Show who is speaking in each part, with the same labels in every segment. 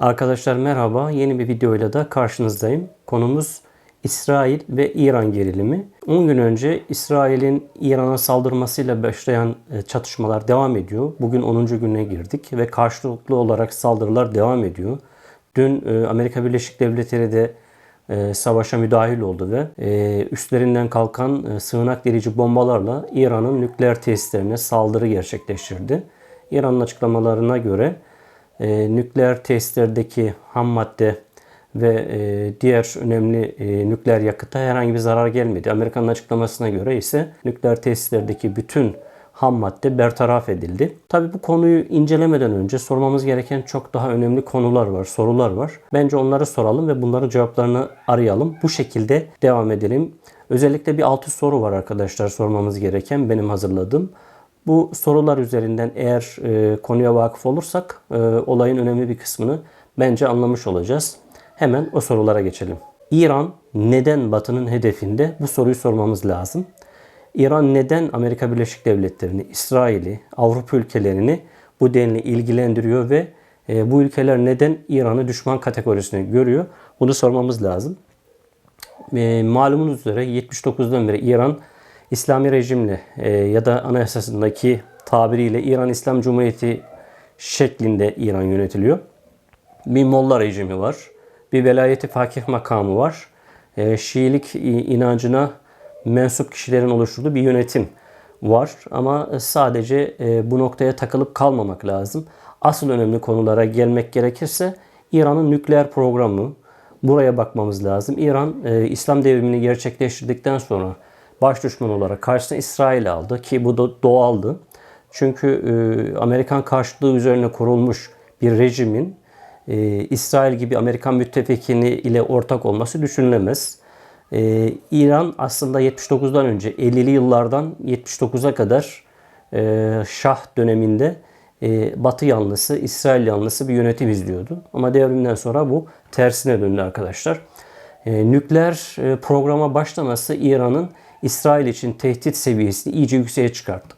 Speaker 1: Arkadaşlar merhaba. Yeni bir videoyla da karşınızdayım. Konumuz İsrail ve İran gerilimi. 10 gün önce İsrail'in İran'a saldırmasıyla başlayan e, çatışmalar devam ediyor. Bugün 10. güne girdik ve karşılıklı olarak saldırılar devam ediyor. Dün e, Amerika Birleşik Devletleri de e, savaşa müdahil oldu ve üstlerinden kalkan sığınak delici bombalarla İran'ın nükleer tesislerine saldırı gerçekleştirdi. İran'ın açıklamalarına göre e, nükleer tesislerdeki ham madde ve e, diğer önemli e, nükleer yakıta herhangi bir zarar gelmedi. Amerika'nın açıklamasına göre ise nükleer tesislerdeki bütün ham madde bertaraf edildi. Tabi bu konuyu incelemeden önce sormamız gereken çok daha önemli konular var, sorular var. Bence onları soralım ve bunların cevaplarını arayalım. Bu şekilde devam edelim. Özellikle bir altı soru var arkadaşlar sormamız gereken benim hazırladığım. Bu sorular üzerinden eğer e, konuya vakıf olursak e, olayın önemli bir kısmını bence anlamış olacağız. Hemen o sorulara geçelim. İran neden Batı'nın hedefinde? Bu soruyu sormamız lazım. İran neden Amerika Birleşik Devletleri'ni, İsrail'i, Avrupa ülkelerini bu denli ilgilendiriyor ve e, bu ülkeler neden İran'ı düşman kategorisine görüyor? Bunu sormamız lazım. E, malumunuz üzere 79'dan beri İran İslami rejimle e, ya da anayasasındaki tabiriyle İran İslam Cumhuriyeti şeklinde İran yönetiliyor. Bir molla rejimi var. Bir velayeti fakih makamı var. E, Şiilik inancına mensup kişilerin oluşturduğu bir yönetim var. Ama sadece e, bu noktaya takılıp kalmamak lazım. Asıl önemli konulara gelmek gerekirse İran'ın nükleer programı, buraya bakmamız lazım. İran e, İslam devrimini gerçekleştirdikten sonra baş düşman olarak karşısına İsrail aldı ki bu da doğaldı. Çünkü e, Amerikan karşıtlığı üzerine kurulmuş bir rejimin e, İsrail gibi Amerikan müttefikini ile ortak olması düşünülemez. E, İran aslında 79'dan önce 50'li yıllardan 79'a kadar e, Şah döneminde e, Batı yanlısı, İsrail yanlısı bir yönetim izliyordu. Ama devrimden sonra bu tersine döndü arkadaşlar. E, nükleer e, programa başlaması İran'ın İsrail için tehdit seviyesini iyice yükseğe çıkarttı.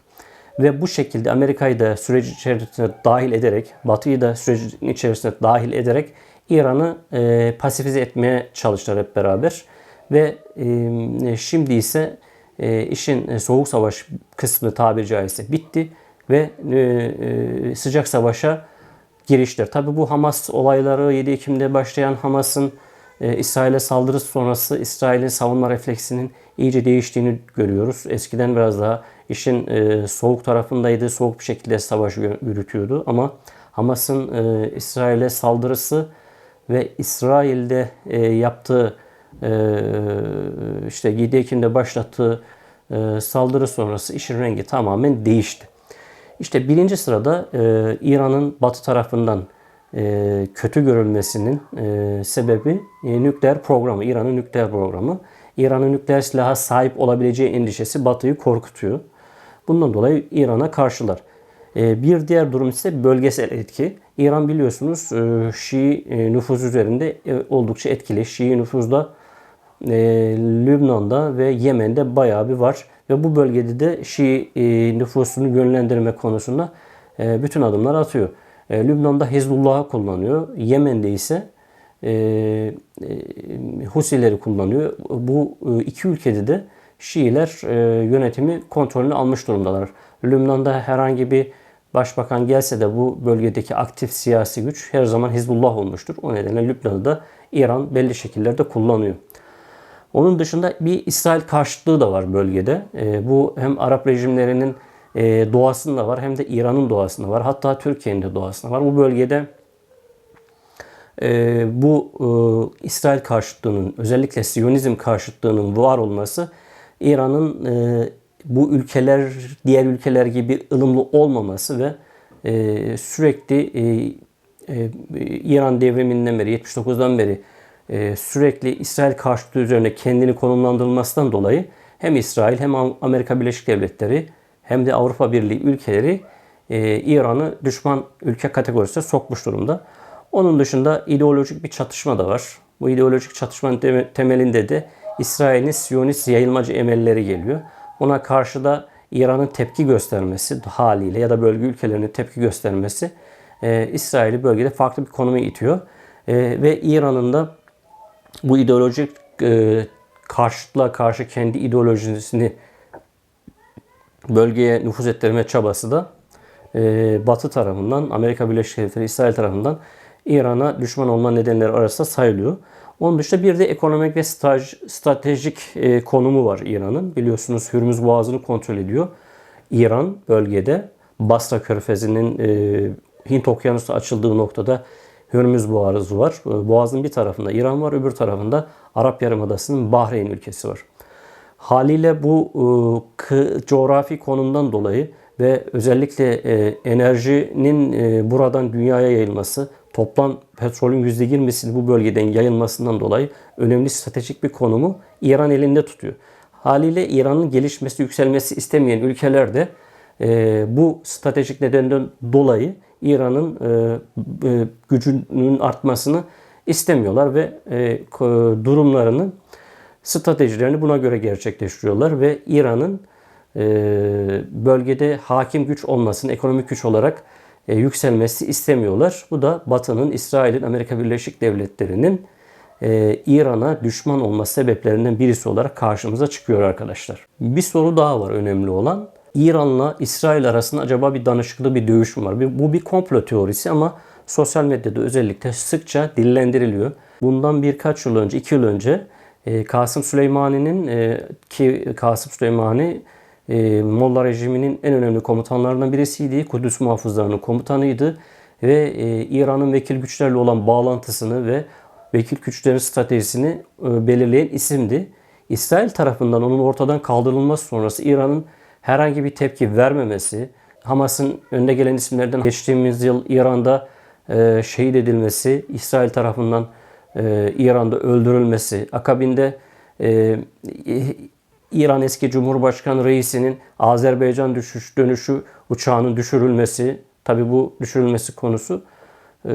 Speaker 1: Ve bu şekilde Amerika'yı da süreç içerisine dahil ederek, Batı'yı da sürecin içerisine dahil ederek İran'ı e, pasifize etmeye çalıştılar hep beraber. Ve e, şimdi ise e, işin soğuk savaş kısmı tabiri caizse bitti ve e, e, sıcak savaşa girişler. Tabi bu Hamas olayları 7 Ekim'de başlayan Hamas'ın e, İsrail'e saldırısı sonrası İsrail'in savunma refleksinin iyice değiştiğini görüyoruz. Eskiden biraz daha işin e, soğuk tarafındaydı. Soğuk bir şekilde savaş yürütüyordu. Ama Hamas'ın e, İsrail'e saldırısı ve İsrail'de e, yaptığı işte 7 Ekim'de başlattığı saldırı sonrası işin rengi tamamen değişti. İşte birinci sırada İran'ın batı tarafından kötü görülmesinin sebebi nükleer programı, İran'ın nükleer programı. İran'ın nükleer silaha sahip olabileceği endişesi Batı'yı korkutuyor. Bundan dolayı İran'a karşılar. Bir diğer durum ise bölgesel etki. İran biliyorsunuz Şii nüfus üzerinde oldukça etkili. Şii nüfuzda Lübnan'da ve Yemen'de bayağı bir var. Ve bu bölgede de Şii nüfusunu yönlendirme konusunda bütün adımlar atıyor. E, Lübnan'da Hizbullah'ı kullanıyor. Yemen'de ise e, e, Husileri kullanıyor. Bu e, iki ülkede de Şiiler e, yönetimi kontrolünü almış durumdalar. Lübnan'da herhangi bir başbakan gelse de bu bölgedeki aktif siyasi güç her zaman Hizbullah olmuştur. O nedenle Lübnan'ı da İran belli şekillerde kullanıyor. Onun dışında bir İsrail karşıtlığı da var bölgede. E, bu hem Arap rejimlerinin e, doğasında var hem de İran'ın doğasında var. Hatta Türkiye'nin de doğasında var. Bu bölgede e, bu e, İsrail karşıtlığının özellikle Siyonizm karşıtlığının var olması İran'ın e, bu ülkeler diğer ülkeler gibi ılımlı olmaması ve e, sürekli e, e, İran devriminden beri 79'dan beri e, sürekli İsrail karşıtlığı üzerine kendini konumlandırılmasından dolayı hem İsrail hem Amerika Birleşik Devletleri hem de Avrupa Birliği ülkeleri e, İran'ı düşman ülke kategorisine sokmuş durumda. Onun dışında ideolojik bir çatışma da var. Bu ideolojik çatışmanın temelinde de İsrail'in Siyonist yayılmacı emelleri geliyor. Ona karşı da İran'ın tepki göstermesi haliyle ya da bölge ülkelerinin tepki göstermesi e, İsrail'i bölgede farklı bir konuma itiyor. E, ve İran'ın da bu ideolojik e, karşıtlığa karşı kendi ideolojisini bölgeye nüfuz ettirme çabası da e, Batı tarafından, Amerika Birleşik Devletleri, İsrail tarafından İran'a düşman olma nedenleri arasında sayılıyor. Onun dışında bir de ekonomik ve staj, stratejik e, konumu var İran'ın. Biliyorsunuz Hürmüz Boğazı'nı kontrol ediyor. İran bölgede Basra Körfezi'nin e, Hint Okyanusu açıldığı noktada Hürmüz Boğazı var. E, Boğazın bir tarafında İran var, öbür tarafında Arap Yarımadası'nın Bahreyn ülkesi var. Haliyle bu e, coğrafi konumdan dolayı ve özellikle e, enerjinin e, buradan dünyaya yayılması, toplam petrolün %20'sini bu bölgeden yayılmasından dolayı önemli stratejik bir konumu İran elinde tutuyor. Haliyle İran'ın gelişmesi, yükselmesi istemeyen ülkeler de e, bu stratejik nedenden dolayı İran'ın e, e, gücünün artmasını istemiyorlar ve e, durumlarını, stratejilerini buna göre gerçekleştiriyorlar ve İran'ın e, bölgede hakim güç olmasını, ekonomik güç olarak e, yükselmesi istemiyorlar. Bu da Batı'nın, İsrail'in, Amerika Birleşik Devletleri'nin e, İran'a düşman olma sebeplerinden birisi olarak karşımıza çıkıyor arkadaşlar. Bir soru daha var önemli olan. İran'la İsrail arasında acaba bir danışıklı bir dövüş mü var? Bu bir komplo teorisi ama sosyal medyada özellikle sıkça dillendiriliyor. Bundan birkaç yıl önce, iki yıl önce e, Kasım Süleymani'nin ki Kasım Süleymani e, Molla rejiminin en önemli komutanlarından birisiydi. Kudüs muhafızlarının komutanıydı ve e, İran'ın vekil güçlerle olan bağlantısını ve vekil güçlerin stratejisini e, belirleyen isimdi. İsrail tarafından onun ortadan kaldırılması sonrası İran'ın herhangi bir tepki vermemesi, Hamas'ın önde gelen isimlerden geçtiğimiz yıl İran'da e, şehit edilmesi, İsrail tarafından e, İran'da öldürülmesi, akabinde e, İran eski Cumhurbaşkanı reisinin Azerbaycan düşüş dönüşü uçağının düşürülmesi, tabi bu düşürülmesi konusu e,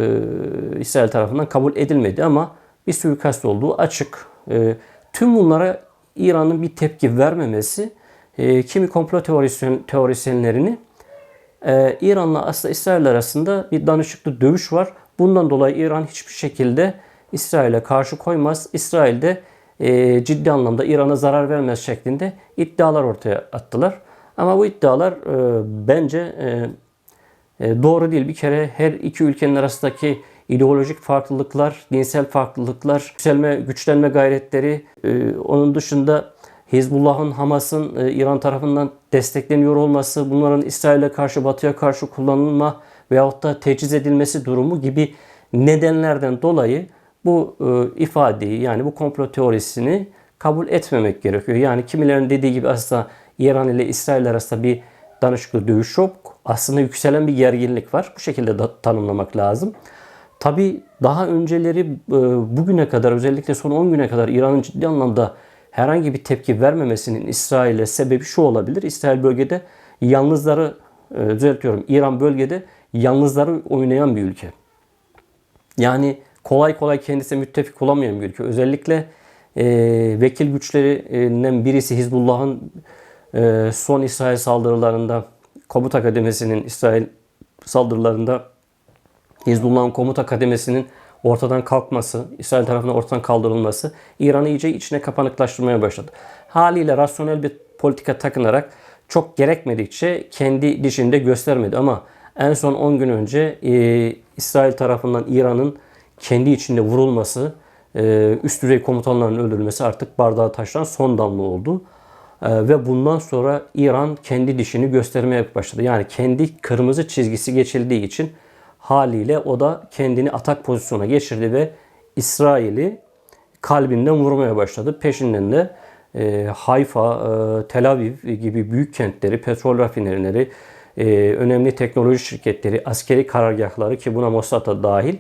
Speaker 1: İsrail tarafından kabul edilmedi ama bir suikast olduğu açık. E, tüm bunlara İran'ın bir tepki vermemesi e, kimi komplo teorisyen, teorisyenlerini e, İran'la aslında İsrail arasında bir danışıklı dövüş var. Bundan dolayı İran hiçbir şekilde İsrail'e karşı koymaz. İsrail'de e, ciddi anlamda İran'a zarar vermez şeklinde iddialar ortaya attılar. Ama bu iddialar e, bence e, doğru değil. Bir kere her iki ülkenin arasındaki ideolojik farklılıklar, dinsel farklılıklar, yükselme, güçlenme gayretleri, onun dışında Hizbullah'ın, Hamas'ın İran tarafından destekleniyor olması, bunların İsrail'e karşı, Batı'ya karşı kullanılma veyahut da teciz edilmesi durumu gibi nedenlerden dolayı bu e, ifadeyi yani bu komplo teorisini kabul etmemek gerekiyor. Yani kimilerin dediği gibi aslında İran ile İsrail arasında bir danışıklı dövüş yok. Aslında yükselen bir gerginlik var. Bu şekilde da tanımlamak lazım. Tabi daha önceleri e, bugüne kadar özellikle son 10 güne kadar İran'ın ciddi anlamda herhangi bir tepki vermemesinin İsrail'e sebebi şu olabilir. İsrail bölgede yalnızları e, düzeltiyorum İran bölgede yalnızları oynayan bir ülke. Yani kolay kolay kendisine müttefik olamayan bir ülke. Özellikle e, vekil güçlerinden birisi Hizbullah'ın e, son İsrail saldırılarında komuta kademesinin İsrail saldırılarında Hizbullah'ın komuta kademesinin ortadan kalkması, İsrail tarafından ortadan kaldırılması İran'ı iyice içine kapanıklaştırmaya başladı. Haliyle rasyonel bir politika takınarak çok gerekmedikçe kendi dişinde göstermedi ama en son 10 gün önce e, İsrail tarafından İran'ın kendi içinde vurulması, e, üst düzey komutanların öldürülmesi artık bardağı taşıran son damla oldu. E, ve bundan sonra İran kendi dişini göstermeye başladı. Yani kendi kırmızı çizgisi geçildiği için haliyle o da kendini atak pozisyona geçirdi ve İsrail'i kalbinden vurmaya başladı. Peşinden de e, Hayfa, e, Tel Aviv gibi büyük kentleri, petrol rafinerileri, önemli teknoloji şirketleri, askeri karargahları ki buna Mossad da dahil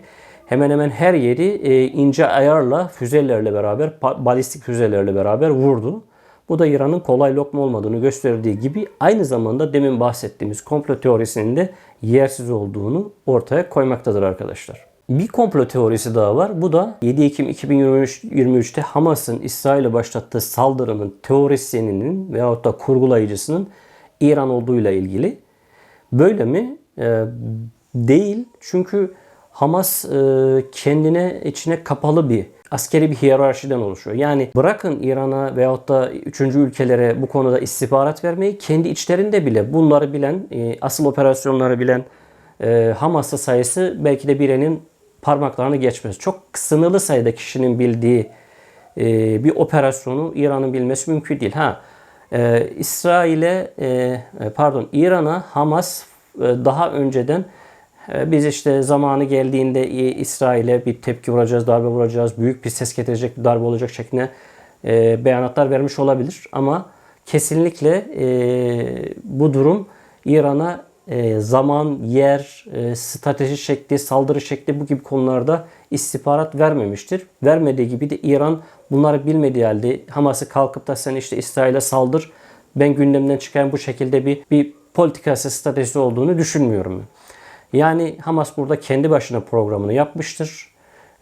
Speaker 1: hemen hemen her yeri e, ince ayarla füzelerle beraber, balistik füzelerle beraber vurdu. Bu da İran'ın kolay lokma olmadığını gösterdiği gibi aynı zamanda demin bahsettiğimiz komplo teorisinin de yersiz olduğunu ortaya koymaktadır arkadaşlar. Bir komplo teorisi daha var. Bu da 7 Ekim 2023'te Hamas'ın İsrail'e başlattığı saldırının teorisyeninin veyahut da kurgulayıcısının İran olduğuyla ilgili. Böyle mi? Ee, Değil. Çünkü Hamas e, kendine içine kapalı bir askeri bir hiyerarşiden oluşuyor. Yani bırakın İran'a veyahut da üçüncü ülkelere bu konuda istihbarat vermeyi kendi içlerinde bile bunları bilen, e, asıl operasyonları bilen e, Hamas'ta sayısı belki de birinin parmaklarını geçmez. Çok sınırlı sayıda kişinin bildiği e, bir operasyonu İran'ın bilmesi mümkün değil. Ha, e, İsrail'e e, pardon İran'a Hamas e, daha önceden biz işte zamanı geldiğinde İsrail'e bir tepki vuracağız, darbe vuracağız, büyük bir ses getirecek bir darbe olacak şeklinde e, beyanatlar vermiş olabilir. Ama kesinlikle e, bu durum İran'a e, zaman, yer, strateji şekli, saldırı şekli bu gibi konularda istihbarat vermemiştir. Vermediği gibi de İran bunları bilmediği halde Hamas'ı kalkıp da sen işte İsrail'e saldır, ben gündemden çıkan bu şekilde bir, bir politikası, stratejisi olduğunu düşünmüyorum. Yani Hamas burada kendi başına programını yapmıştır.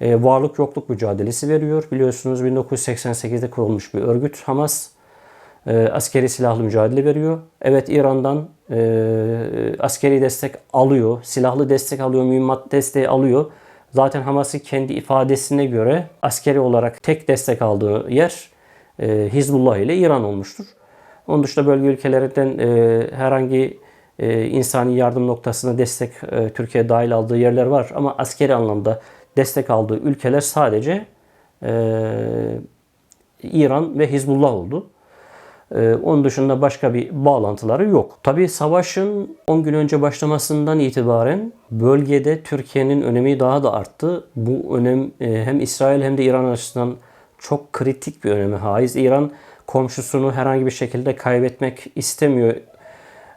Speaker 1: E, varlık yokluk mücadelesi veriyor. Biliyorsunuz 1988'de kurulmuş bir örgüt Hamas. E, askeri silahlı mücadele veriyor. Evet İran'dan e, askeri destek alıyor, silahlı destek alıyor, mühimmat desteği alıyor. Zaten Hamas'ın kendi ifadesine göre askeri olarak tek destek aldığı yer e, Hizbullah ile İran olmuştur. Onun dışında bölge ülkelerinden e, herhangi e, insani yardım noktasına destek e, Türkiye dahil aldığı yerler var. Ama askeri anlamda destek aldığı ülkeler sadece e, İran ve Hizbullah oldu. E, onun dışında başka bir bağlantıları yok. Tabi savaşın 10 gün önce başlamasından itibaren bölgede Türkiye'nin önemi daha da arttı. Bu önem e, hem İsrail hem de İran açısından çok kritik bir önemi haiz. İran komşusunu herhangi bir şekilde kaybetmek istemiyor.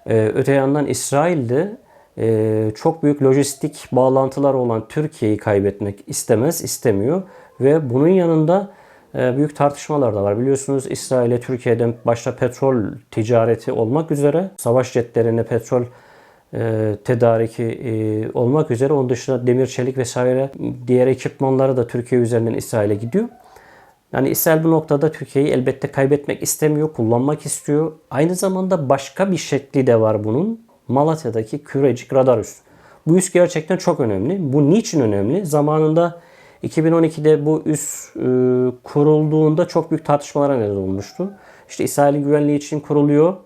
Speaker 1: Ee, öte yandan İsrail'de e, çok büyük lojistik bağlantılar olan Türkiye'yi kaybetmek istemez, istemiyor. Ve bunun yanında e, büyük tartışmalar da var. Biliyorsunuz İsrail'e Türkiye'den başta petrol ticareti olmak üzere, savaş jetlerine petrol e, tedariki e, olmak üzere onun dışında demir çelik vesaire diğer ekipmanları da Türkiye üzerinden İsrail'e gidiyor. Yani İsrail bu noktada Türkiye'yi elbette kaybetmek istemiyor, kullanmak istiyor. Aynı zamanda başka bir şekli de var bunun. Malatya'daki Kürecik radar üs. Bu üs gerçekten çok önemli. Bu niçin önemli? Zamanında 2012'de bu üs e, kurulduğunda çok büyük tartışmalara neden olmuştu. İşte İsrail'in güvenliği için kuruluyor.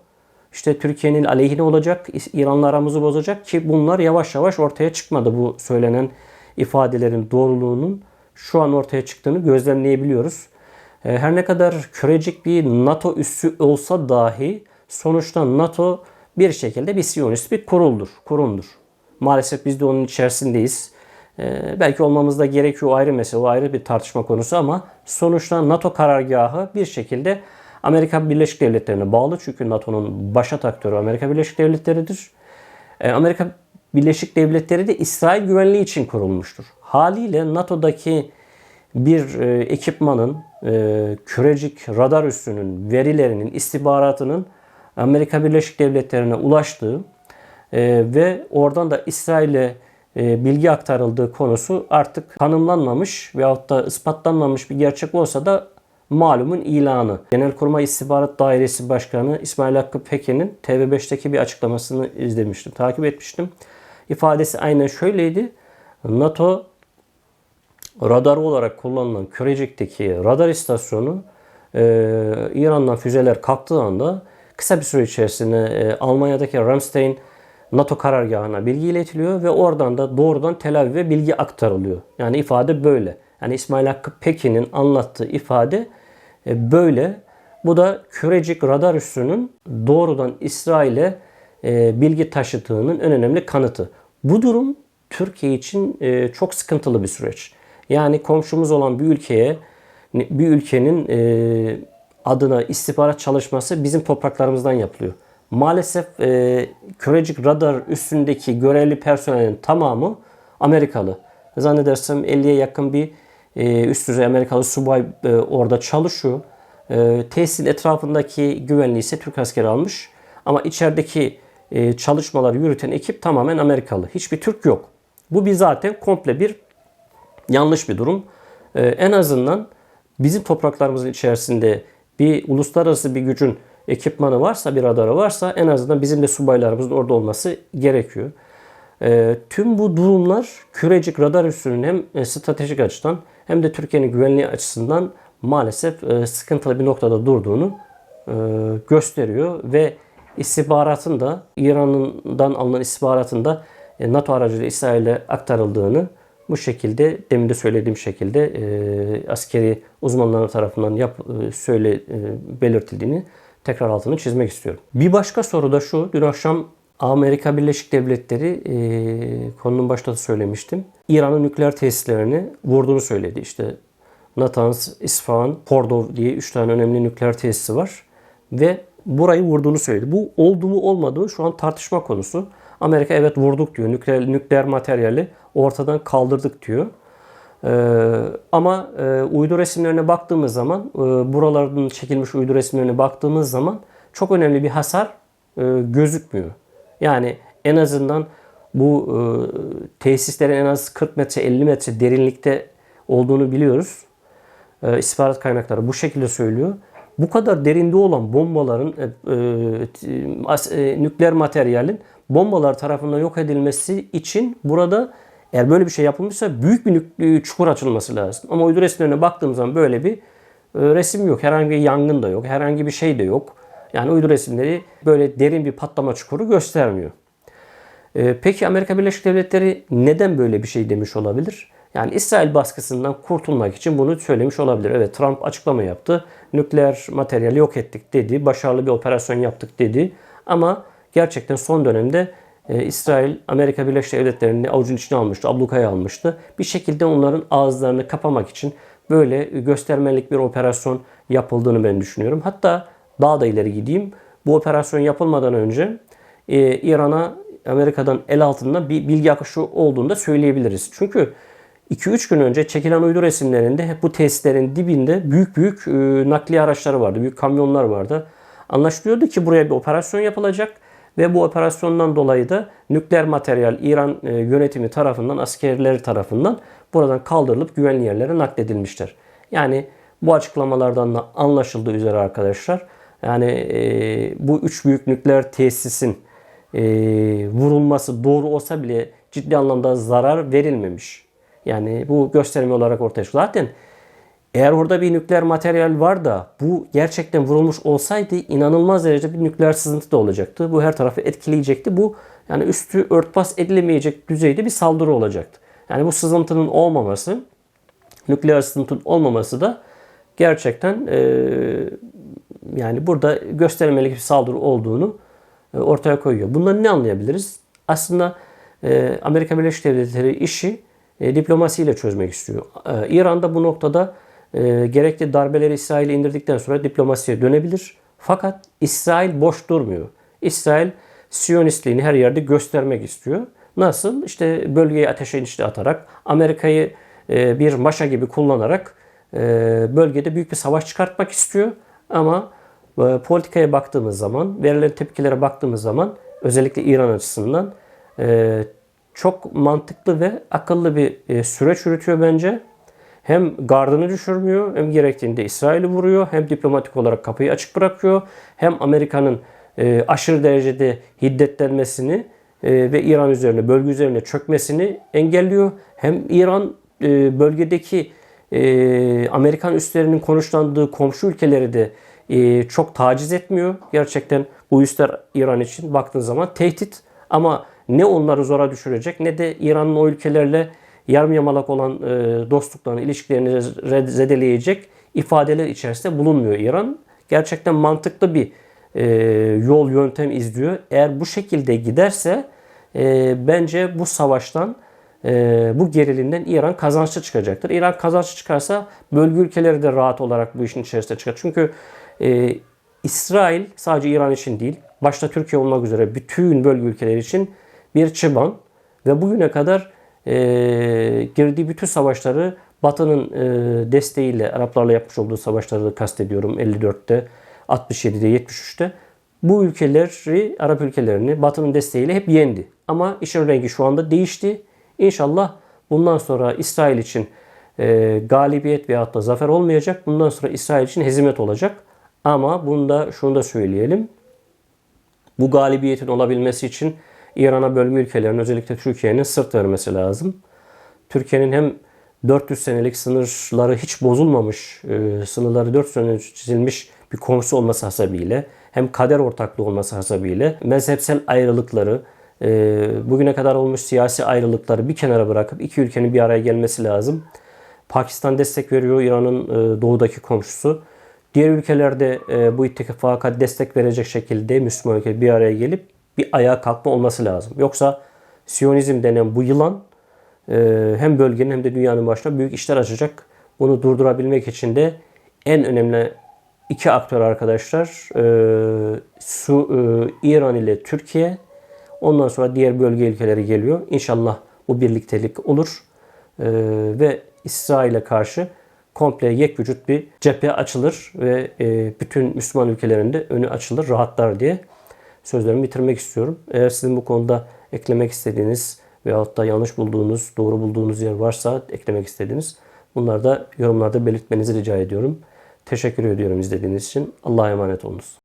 Speaker 1: İşte Türkiye'nin aleyhine olacak, İran'la aramızı bozacak ki bunlar yavaş yavaş ortaya çıkmadı bu söylenen ifadelerin doğruluğunun şu an ortaya çıktığını gözlemleyebiliyoruz. E, her ne kadar kürecik bir NATO üssü olsa dahi sonuçta NATO bir şekilde bir Siyonist bir kuruldur, kurumdur. Maalesef biz de onun içerisindeyiz. E, belki olmamız da gerekiyor ayrı mesele, o ayrı bir tartışma konusu ama sonuçta NATO karargahı bir şekilde Amerika Birleşik Devletleri'ne bağlı. Çünkü NATO'nun başat aktörü Amerika Birleşik Devletleri'dir. E, Amerika Birleşik Devletleri de İsrail güvenliği için kurulmuştur. Haliyle NATO'daki bir e, ekipmanın, e, kürecik radar üssünün verilerinin, istihbaratının Amerika Birleşik Devletleri'ne ulaştığı e, ve oradan da İsrail'e e, bilgi aktarıldığı konusu artık tanımlanmamış veyahut da ispatlanmamış bir gerçek olsa da malumun ilanı. Genelkurmay İstihbarat Dairesi Başkanı İsmail Hakkı Pekin'in TV5'teki bir açıklamasını izlemiştim, takip etmiştim. İfadesi aynen şöyleydi. NATO radar olarak kullanılan Kürecik'teki radar istasyonu e, İran'dan füzeler kalktığı anda kısa bir süre içerisinde e, Almanya'daki Ramstein NATO karargahına bilgi iletiliyor ve oradan da doğrudan Tel Aviv'e bilgi aktarılıyor. Yani ifade böyle. Yani İsmail Hakkı Pekin'in anlattığı ifade e, böyle. Bu da Kürecik radar üssünün doğrudan İsrail'e e, bilgi taşıdığının en önemli kanıtı. Bu durum Türkiye için e, çok sıkıntılı bir süreç. Yani komşumuz olan bir ülkeye bir ülkenin e, adına istihbarat çalışması bizim topraklarımızdan yapılıyor. Maalesef e, Kürecik radar üstündeki görevli personelin tamamı Amerikalı. Zannedersem 50'ye yakın bir e, üst düzey Amerikalı subay e, orada çalışıyor. E, tesisin etrafındaki güvenliği ise Türk askeri almış. Ama içerideki e, çalışmaları yürüten ekip tamamen Amerikalı. Hiçbir Türk yok. Bu bir zaten komple bir yanlış bir durum. Ee, en azından bizim topraklarımızın içerisinde bir uluslararası bir gücün ekipmanı varsa, bir radarı varsa en azından bizim de subaylarımızın orada olması gerekiyor. E, tüm bu durumlar kürecik radar üssünün hem e, stratejik açıdan hem de Türkiye'nin güvenliği açısından maalesef e, sıkıntılı bir noktada durduğunu e, gösteriyor ve istihbaratın da İran'dan alınan istihbaratın da e, NATO aracılığıyla İsrail'e aktarıldığını bu şekilde demin de söylediğim şekilde e, askeri uzmanlar tarafından yap, e, söyle e, belirtildiğini tekrar altını çizmek istiyorum. Bir başka soru da şu. Dün akşam Amerika Birleşik Devletleri e, konunun başta da söylemiştim. İran'ın nükleer tesislerini vurduğunu söyledi. İşte Natanz, İsfahan, Pordov diye 3 tane önemli nükleer tesisi var. Ve burayı vurduğunu söyledi. Bu oldu mu olmadığı şu an tartışma konusu. Amerika evet vurduk diyor. Nükleer, nükleer materyali ortadan kaldırdık diyor. Ee, ama e, uydu resimlerine baktığımız zaman, e, buraların çekilmiş uydu resimlerine baktığımız zaman çok önemli bir hasar e, gözükmüyor. Yani en azından bu e, tesislerin en az 40 metre 50 metre derinlikte olduğunu biliyoruz. E, istihbarat kaynakları bu şekilde söylüyor. Bu kadar derinde olan bombaların e, e, e, nükleer materyalin bombalar tarafından yok edilmesi için burada eğer böyle bir şey yapılmışsa büyük bir çukur açılması lazım. Ama uydu resimlerine baktığımız zaman böyle bir e, resim yok. Herhangi bir yangın da yok. Herhangi bir şey de yok. Yani uydu resimleri böyle derin bir patlama çukuru göstermiyor. E, peki Amerika Birleşik Devletleri neden böyle bir şey demiş olabilir? Yani İsrail baskısından kurtulmak için bunu söylemiş olabilir. Evet Trump açıklama yaptı. Nükleer materyali yok ettik dedi. Başarılı bir operasyon yaptık dedi. Ama gerçekten son dönemde e, İsrail Amerika Birleşik Devletleri'ni avucun içine almıştı. Ablukaya almıştı. Bir şekilde onların ağızlarını kapamak için böyle göstermelik bir operasyon yapıldığını ben düşünüyorum. Hatta daha da ileri gideyim. Bu operasyon yapılmadan önce e, İran'a Amerika'dan el altında bir bilgi akışı olduğunu da söyleyebiliriz. Çünkü 2-3 gün önce çekilen uydu resimlerinde bu tesislerin dibinde büyük büyük e, nakliye araçları vardı. Büyük kamyonlar vardı. Anlaşılıyordu ki buraya bir operasyon yapılacak ve bu operasyondan dolayı da nükleer materyal İran e, yönetimi tarafından, askerleri tarafından buradan kaldırılıp güvenli yerlere nakledilmiştir. Yani bu açıklamalardan da anlaşıldığı üzere arkadaşlar yani e, bu üç büyük nükleer tesisin e, vurulması doğru olsa bile ciddi anlamda zarar verilmemiş. Yani bu gösterme olarak ortaya çıkıyor. Zaten eğer orada bir nükleer materyal var da bu gerçekten vurulmuş olsaydı inanılmaz derecede bir nükleer sızıntı da olacaktı. Bu her tarafı etkileyecekti. Bu yani üstü örtbas edilemeyecek düzeyde bir saldırı olacaktı. Yani bu sızıntının olmaması, nükleer sızıntının olmaması da gerçekten e, yani burada göstermelik bir saldırı olduğunu e, ortaya koyuyor. Bundan ne anlayabiliriz? Aslında e, Amerika Birleşik Devletleri işi e, diplomasiyle çözmek istiyor. E, İran da bu noktada e, gerekli darbeleri İsrail'e indirdikten sonra diplomasiye dönebilir. Fakat İsrail boş durmuyor. İsrail Siyonistliğini her yerde göstermek istiyor. Nasıl? İşte bölgeye ateşe işte atarak, Amerika'yı e, bir maşa gibi kullanarak e, bölgede büyük bir savaş çıkartmak istiyor. Ama e, politikaya baktığımız zaman, verilen tepkilere baktığımız zaman özellikle İran açısından e, çok mantıklı ve akıllı bir e, süreç yürütüyor bence. Hem gardını düşürmüyor, hem gerektiğinde İsrail'i vuruyor, hem diplomatik olarak kapıyı açık bırakıyor, hem Amerika'nın e, aşırı derecede hiddetlenmesini e, ve İran üzerine, bölge üzerine çökmesini engelliyor. Hem İran e, bölgedeki e, Amerikan üslerinin konuşlandığı komşu ülkeleri de e, çok taciz etmiyor. Gerçekten bu üsler İran için baktığın zaman tehdit ama ne onları zora düşürecek ne de İran'ın o ülkelerle yarım yamalak olan e, dostluklarını, ilişkilerini zedeleyecek ifadeler içerisinde bulunmuyor İran. Gerçekten mantıklı bir e, yol, yöntem izliyor. Eğer bu şekilde giderse e, bence bu savaştan, bu gerilimden İran kazançlı çıkacaktır. İran kazançlı çıkarsa bölge ülkeleri de rahat olarak bu işin içerisinde çıkar. Çünkü İsrail sadece İran için değil, başta Türkiye olmak üzere bütün bölge ülkeleri için bir çıban ve bugüne kadar e, girdiği bütün savaşları Batı'nın e, desteğiyle, Araplarla yapmış olduğu savaşları kastediyorum 54'te, 67'de, 73'te. Bu ülkeleri, Arap ülkelerini Batı'nın desteğiyle hep yendi. Ama işin rengi şu anda değişti. İnşallah bundan sonra İsrail için e, galibiyet veyahut da zafer olmayacak. Bundan sonra İsrail için hezimet olacak. Ama bunda şunu da söyleyelim. Bu galibiyetin olabilmesi için İran'a bölge ülkelerinin özellikle Türkiye'nin sırt vermesi lazım. Türkiye'nin hem 400 senelik sınırları hiç bozulmamış, e, sınırları 400 sene çizilmiş bir komşusu olması hasebiyle, hem kader ortaklığı olması hasebiyle mezhepsel ayrılıkları, e, bugüne kadar olmuş siyasi ayrılıkları bir kenara bırakıp iki ülkenin bir araya gelmesi lazım. Pakistan destek veriyor İran'ın e, doğudaki komşusu. Diğer ülkelerde bu ittifaka destek verecek şekilde Müslüman ülke bir araya gelip bir ayağa kalkma olması lazım. Yoksa Siyonizm denen bu yılan e, hem bölgenin hem de dünyanın başına büyük işler açacak. Bunu durdurabilmek için de en önemli iki aktör arkadaşlar e, Su, e, İran ile Türkiye. Ondan sonra diğer bölge ülkeleri geliyor. İnşallah bu birliktelik olur ve İsrail'e karşı komple yek vücut bir cephe açılır ve bütün Müslüman ülkelerinde önü açılır, rahatlar diye sözlerimi bitirmek istiyorum. Eğer sizin bu konuda eklemek istediğiniz veyahut da yanlış bulduğunuz, doğru bulduğunuz yer varsa eklemek istediğiniz bunları da yorumlarda belirtmenizi rica ediyorum. Teşekkür ediyorum izlediğiniz için. Allah'a emanet olunuz.